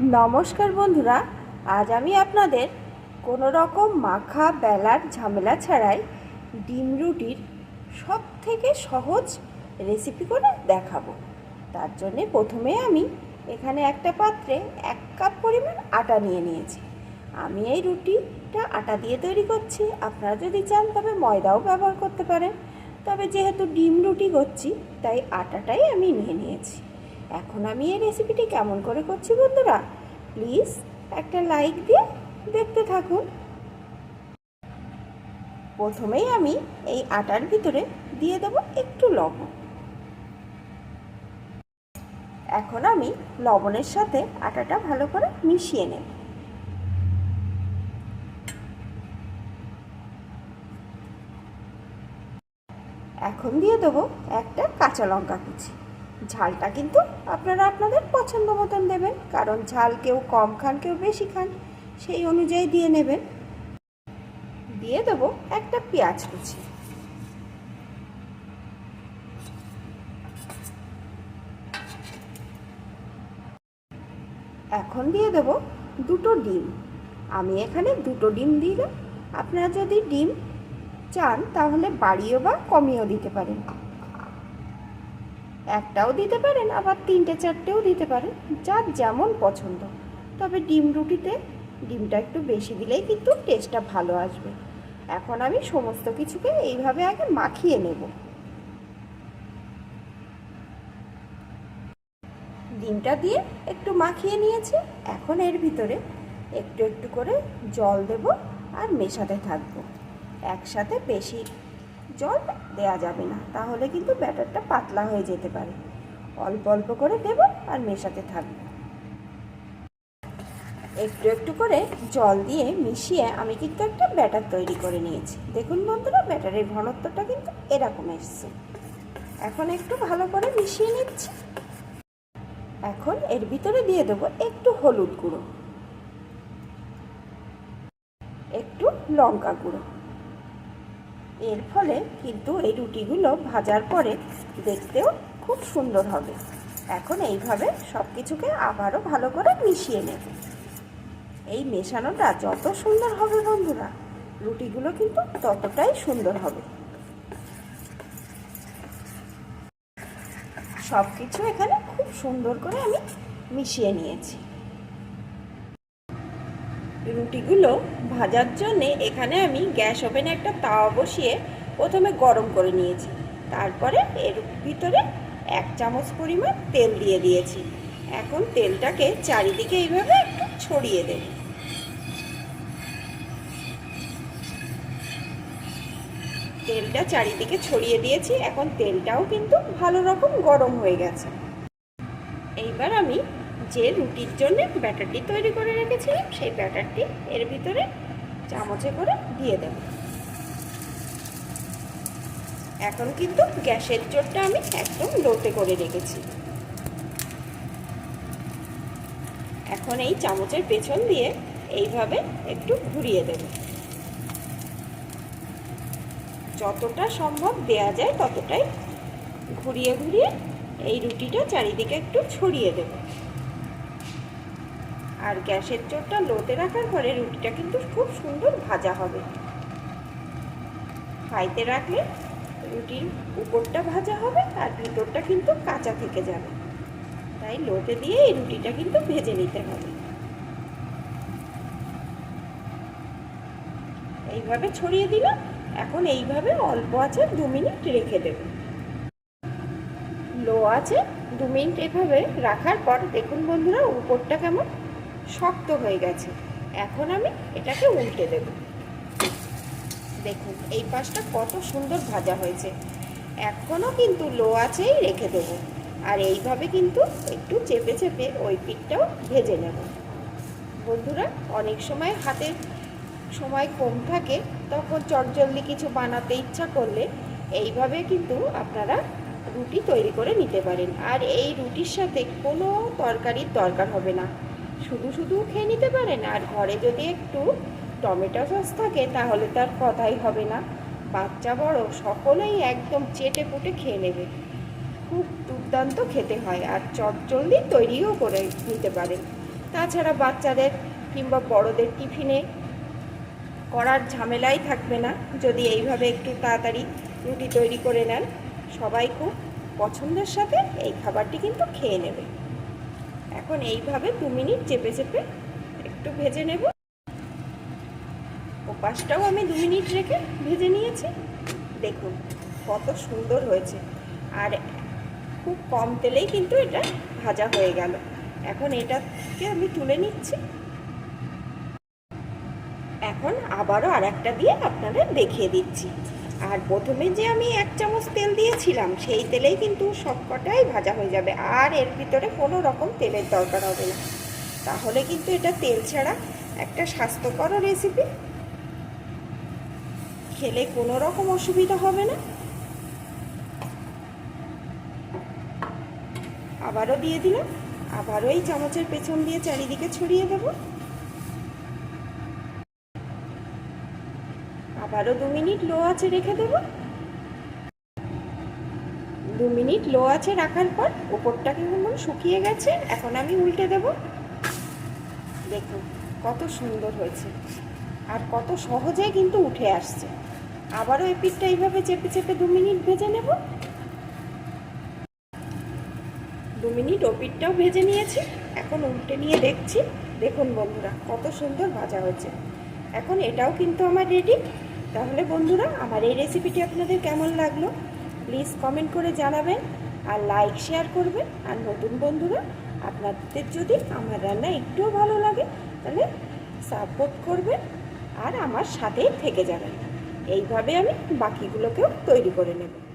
নমস্কার বন্ধুরা, আজ আমি আপনাদের কোনো রকম মাখা বেলার ঝামেলা ছাড়াই ডিম রুটির সব থেকে সহজ রেসিপি করে দেখাবো। তার জন্যে প্রথমে আমি এখানে একটা পাত্রে এক কাপ পরিমাণ আটা নিয়ে নিয়েছি। আমি এই রুটিটা আটা দিয়ে তৈরি করছি। আপনারা যদি চান তবে ময়দাও ব্যবহার করতে পারেন। তবে যেহেতু ডিম রুটি করছি, তাই আটাটাই আমি নিয়ে নিয়েছি। এখন আমি এই রেসিপিটি কেমন করে করছি বন্ধুরা? প্লিজ একটা লাইক দিয়ে দেখতে থাকুন। প্রথমেই আমি এই আটার ভিতরে দিয়ে দেবো একটু লবণ। এখন আমি লবণের সাথে আটাটা ভালো করে মিশিয়ে নেব। এখন দিয়ে দেবো একটা কাঁচা লঙ্কা কুচি। ঝালটা কিন্তু আপনারা আপনাদের পছন্দ মতন দেবেন, কারণ ঝাল কেউ কম খান, কেউ বেশি খান, সেই অনুযায়ী দিয়ে নেবেন। দিয়ে দেবো একটা পেঁয়াজ কুচি। এখন দিয়ে দেবো দুটো ডিম। আমি এখানে দুটো ডিম দিলাম। আপনারা যদি ডিম চান, তাহলে বাড়িয়েও বা কমিয়েও দিতে পারেন। একটাও দিতে পারেন, আবার তিনটে, চারটেও দিতে পারেন, যার যেমন পছন্দ। তবে ডিম রুটিতে ডিমটা একটু বেশি দিলেই কিন্তু টেস্টটা ভালো আসবে। এখন আমি সমস্ত কিছুকে এইভাবে আগে মাখিয়ে নেব। ডিমটা দিয়ে একটু মাখিয়ে নিয়েছি, এখন এর ভিতরে একটু একটু করে জল দেব আর মেশাতে থাকব। একসাথে বেশি জল দেওয়া যাবে না, তাহলে কিন্তু ব্যাটারটা পাতলা হয়ে যেতে পারে। অল্প অল্প করে দেব আর মেশাতে থাকব। একটু একটু করে জল দিয়ে মিশিয়ে আমি কিন্তু একটা ব্যাটার তৈরি করে নিয়েছি। দেখুন বন্ধুরা, ব্যাটারের ঘনত্বটা কিন্তু এরকম এসছে। এখন একটু ভালো করে মিশিয়ে নিচ্ছি। এখন এর ভিতরে দিয়ে দেবো একটু হলুদ গুঁড়ো, একটু লঙ্কা গুঁড়ো। এর ফলে কিন্তু এই রুটিগুলো ভাজার পরে দেখতেও খুব সুন্দর হবে। এখন এইভাবে সব কিছুকে আবারও ভালো করে মিশিয়ে নেব। এই মেশানোটা যত সুন্দর হবে বন্ধুরা, রুটিগুলো কিন্তু ততটাই সুন্দর হবে। সব কিছু এখানে খুব সুন্দর করে আমি মিশিয়ে নিয়েছি। রুটিগুলো ভাজার জন্যে এখানে আমি গ্যাস ওভেনে একটা তাওয়া বসিয়ে প্রথমে গরম করে নিয়েছি। তারপরে এর ভিতরে এক চামচ পরিমাণ তেল দিয়ে দিয়েছি। এখন তেলটাকে চারিদিকে এইভাবে একটু ছড়িয়ে দেব। তেলটা চারিদিকে ছড়িয়ে দিয়েছি। এখন তেলটাও কিন্তু ভালো রকম গরম হয়ে গেছে। যে রুটির জন্য ব্যাটারটি তৈরি করে রেখেছিলাম, সেই ব্যাটারটি এর ভিতরে চামচে করে দিয়ে দেব। এখন কিন্তু গ্যাসের জোরটা আমি একদম লোতে করে রেখেছি। এখন এই চামচের পেছন দিয়ে এইভাবে একটু ঘুরিয়ে দেব। যতটা সম্ভব দেয়া যায় ততটাই ঘুরিয়ে ঘুরিয়ে এই রুটিটা চারিদিকে একটু ছড়িয়ে দেব। আর গ্যাসের চোরটা লোতে রাখার পরে রুটিটা কিন্তু খুব সুন্দর ভাজা হবে। হাইতে রাখলে রুটির উপরটা ভাজা হবে আর ভিতরটা কিন্তু কাঁচা থেকে যাবে। তাই লোতে দিয়ে এই রুটিটা কিন্তু ভেজে নিতে হবে। এইভাবে ছড়িয়ে দিলাম এখন এইভাবে অল্প আছে দু মিনিট রেখে দেব। লো আছে দু মিনিট এভাবে রাখার পর দেখুন বন্ধুরা উপরটা কেমন শক্ত হয়ে গেছে। এখন আমি এটাকে উল্টে দেব। দেখুন, এই পাশটা কত সুন্দর ভাজা হয়েছে। এখনও কিন্তু লো আছেই রেখে দেবো। আর এইভাবে কিন্তু একটু চেপে চেপে ওই পিঠটাও ভেজে নেব। বন্ধুরা, অনেক সময় হাতে সময় কম থাকে, তখন চটজলদি কিছু বানাতে ইচ্ছা করলে এইভাবে কিন্তু আপনারা রুটি তৈরি করে নিতে পারেন। আর এই রুটির সাথে কোনো তরকারির দরকার হবে না। শুধু শুধু খেয়ে নিতে পারেন, আর ঘরে যদি একটু টমেটো সস থাকে, তাহলে তার কথাই হবে না। বাচ্চা বড়, সকলেই একদম চেটে পুটে খেয়ে নেবে। খুব দুর্দান্ত খেতে হয়, আর চটজলদি তৈরিও করে নিতে পারেন তাছাড়া বাচ্চাদের কিংবা বড়দের টিফিনে করার ঝামেলাই থাকবে না। যদি এইভাবে একটু তাড়াতাড়ি রুটি তৈরি করে নেন, সবাই খুব পছন্দের সাথে এই খাবারটি কিন্তু খেয়ে নেবে। এখন এইভাবে দু মিনিট চেপে চেপে একটু ভেজে নেব। ওপাশটাও আমি দু মিনিট রেখে ভেজে নিয়েছি। দেখুন কত সুন্দর হয়েছে। আর খুব কম তেলেই কিন্তু এটা ভাজা হয়ে গেল। এখন এটাকে আমি তুলে নিচ্ছি। এখন আবারও আর একটা দিয়ে আপনাদের দেখিয়ে দিচ্ছি। আর প্রথমে যে আমি এক চামচ তেল দিয়েছিলাম, সেই তেলেই কিন্তু সবকটাই ভাজা হয়ে যাবে। আর এর ভিতরে কোনো রকম তেলের দরকার হবে না। তাহলে কিন্তু এটা তেল ছাড়া একটা স্বাস্থ্যকর রেসিপি খেলে কোনো রকম অসুবিধা হবে না। আবারও দিয়ে দিলাম। আবারও এই চামচের পেছন দিয়ে চারিদিকে ছড়িয়ে দেবো। আবারও দু মিনিট লো আছে রেখে দেব। দু মিনিট লো আছে রাখার পর উপরটা কেমন শুকিয়ে গেছে, এখন আমি উল্টে দেব। দেখুন, কত সুন্দর হয়েছে আর কত সহজেই কিন্তু উঠে আসছে। আবারও এই পিঠটা এইভাবে চেপে চেপে দু মিনিট ভেজে নেব। দু মিনিট ও পিঠটাও ভেজে নিয়েছি, এখন উল্টে নিয়ে দেখছি। দেখুন বন্ধুরা, কত সুন্দর ভাজা হয়েছে। এখন এটাও কিন্তু আমার রেডি তাহলে বন্ধুরা, আমার এই রেসিপিটি আপনাদের কেমন লাগল? প্লিজ কমেন্ট করে জানাবেন আর লাইক শেয়ার করবেন। আর নতুন বন্ধুরা, আপনাদের যদি আমার রান্না একটুও ভালো লাগে, তাহলে সাপোর্ট করবেন আর আমার সাথেই থেকে যাবেন। এইভাবে আমি বাকিগুলোকেও তৈরি করে নেব।